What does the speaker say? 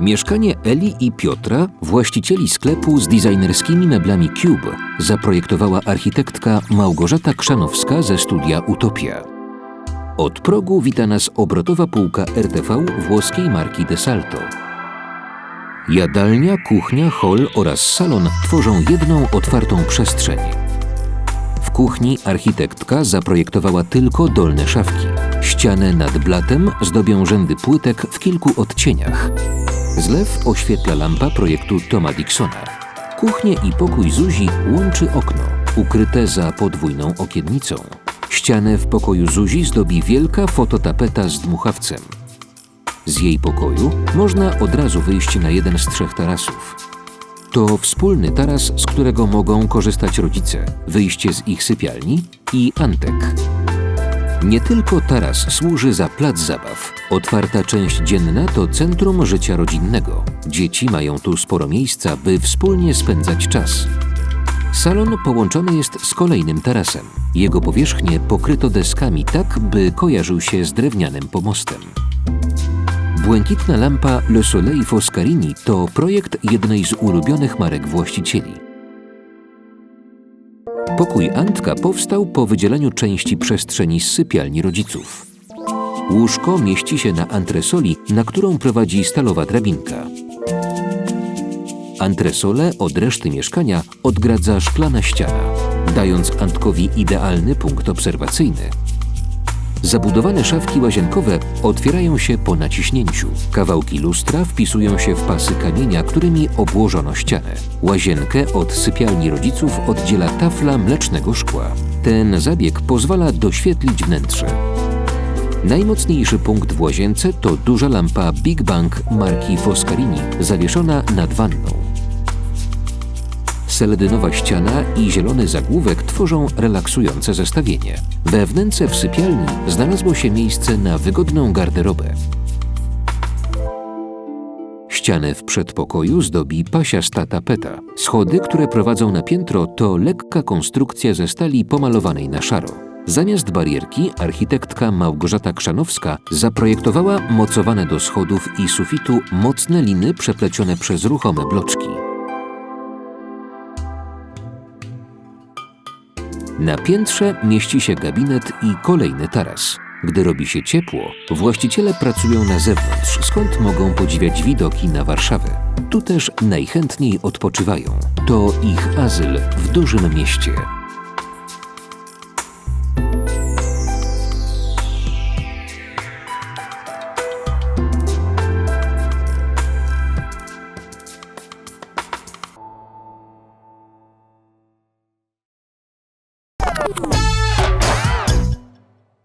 Mieszkanie Eli i Piotra, właścicieli sklepu z designerskimi meblami Cube, zaprojektowała architektka Małgorzata Krzanowska ze studia Utopia. Od progu wita nas obrotowa półka RTV włoskiej marki Desalto. Jadalnia, kuchnia, hol oraz salon tworzą jedną otwartą przestrzeń. W kuchni architektka zaprojektowała tylko dolne szafki. Ścianę nad blatem zdobią rzędy płytek w kilku odcieniach. Zlew oświetla lampa projektu Toma Dixona. Kuchnię i pokój Zuzi łączy okno, ukryte za podwójną okiennicą. Ścianę w pokoju Zuzi zdobi wielka fototapeta z dmuchawcem. Z jej pokoju można od razu wyjść na jeden z trzech tarasów. To wspólny taras, z którego mogą korzystać rodzice, wyjście z ich sypialni i Antek. Nie tylko taras służy za plac zabaw. Otwarta część dzienna to centrum życia rodzinnego. Dzieci mają tu sporo miejsca, by wspólnie spędzać czas. Salon połączony jest z kolejnym tarasem. Jego powierzchnię pokryto deskami tak, by kojarzył się z drewnianym pomostem. Błękitna lampa Le Soleil Foscarini to projekt jednej z ulubionych marek właścicieli. Pokój Antka powstał po wydzieleniu części przestrzeni z sypialni rodziców. Łóżko mieści się na antresoli, na którą prowadzi stalowa drabinka. Antresolę od reszty mieszkania odgradza szklana ściana, dając Antkowi idealny punkt obserwacyjny. Zabudowane szafki łazienkowe otwierają się po naciśnięciu. Kawałki lustra wpisują się w pasy kamienia, którymi obłożono ścianę. Łazienkę od sypialni rodziców oddziela tafla mlecznego szkła. Ten zabieg pozwala doświetlić wnętrze. Najmocniejszy punkt w łazience to duża lampa Big Bang marki Foscarini, zawieszona nad wanną. Seledynowa ściana i zielony zagłówek tworzą relaksujące zestawienie. We wnęce w sypialni znalazło się miejsce na wygodną garderobę. Ścianę w przedpokoju zdobi pasiasta tapeta. Schody, które prowadzą na piętro, to lekka konstrukcja ze stali pomalowanej na szaro. Zamiast barierki architektka Małgorzata Krzanowska zaprojektowała mocowane do schodów i sufitu mocne liny przeplecione przez ruchome bloczki. Na piętrze mieści się gabinet i kolejny taras. Gdy robi się ciepło, właściciele pracują na zewnątrz, skąd mogą podziwiać widoki na Warszawę. Tu też najchętniej odpoczywają. To ich azyl w dużym mieście. Bye.